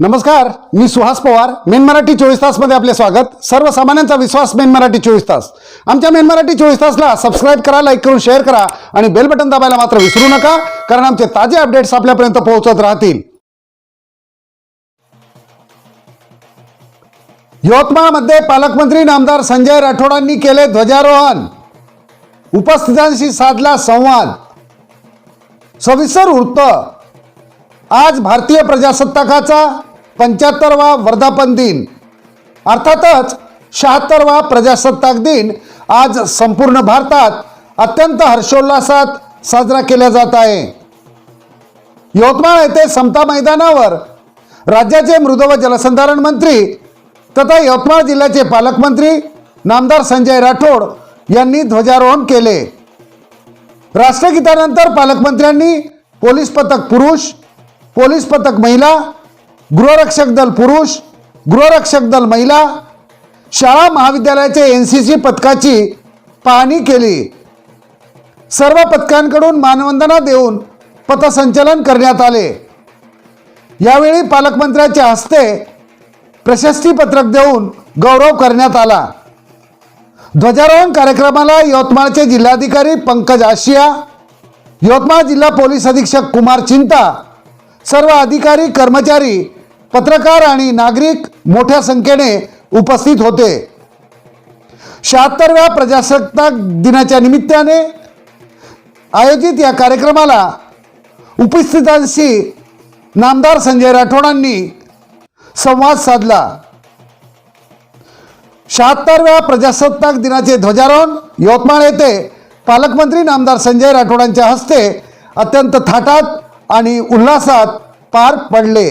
नमस्कार मी सुहास पवार मेन मराठी चोवीस तासमध्ये आपले स्वागत. सर्वसामान्यांचा विश्वास मेन मराठी चोवीस तास. आमच्या मेन मराठी चोवीस तासला सबस्क्राईब करा लाईक करून शेअर करा आणि बेल बटन दाबायला मात्र विसरू नका कारण आमचे ताजे अपडेट्स आपल्यापर्यंत पोहोचत राहतील. यवतमाळमध्ये पालकमंत्री नामदार संजय राठोडांनी केले ध्वजारोहण. उपस्थितांशी साधला संवाद. सविस्तर वृत्त. आज भारतीय प्रजासत्ताकाचा पंच्याहत्तरवा वर्धापन दिन. अर्थातच शहात्तरवा प्रजासत्ताक दिन आज संपूर्ण भारतात अत्यंत हर्षोल्लासात साजरा केला जात आहे. यवतमाळ येथे समता मैदानावर राज्याचे मृद व जलसंधारण मंत्री तथा यवतमाळ जिल्ह्याचे पालकमंत्री नामदार संजय राठोड यांनी ध्वजारोहण केले. राष्ट्रगीतानंतर पालकमंत्र्यांनी पोलीस पथक पुरुष पोलीस पथक महिला गृहरक्षक दल पुरुष गृहरक्षक दल महिला शाळा महाविद्यालयाच्या एन सी सी पथकाची पाहणी केली. सर्व पथकांकडून मानवंदना देऊन पथसंचलन करण्यात आले. यावेळी पालकमंत्र्याच्या हस्ते प्रशस्तीपत्रक देऊन गौरव करण्यात आला. ध्वजारोहण कार्यक्रमाला यवतमाळचे जिल्हाधिकारी पंकज आशिया यवतमाळ जिल्हा पोलीस अधीक्षक कुमार चिंता सर्व अधिकारी कर्मचारी पत्रकार आणि नागरिक मोठ्या संख्येने उपस्थित होते. शहात्तरव्या प्रजासत्ताक दिनाच्या निमित्ताने आयोजित या कार्यक्रमाला उपस्थितांशी नामदार संजय राठोडांनी संवाद साधला. शहात्तरव्या प्रजासत्ताक दिनाचे ध्वजारोहण यवतमाळ येथे पालकमंत्री नामदार संजय राठोडांच्या हस्ते अत्यंत थाटात आणि उल्हासात पार पडले.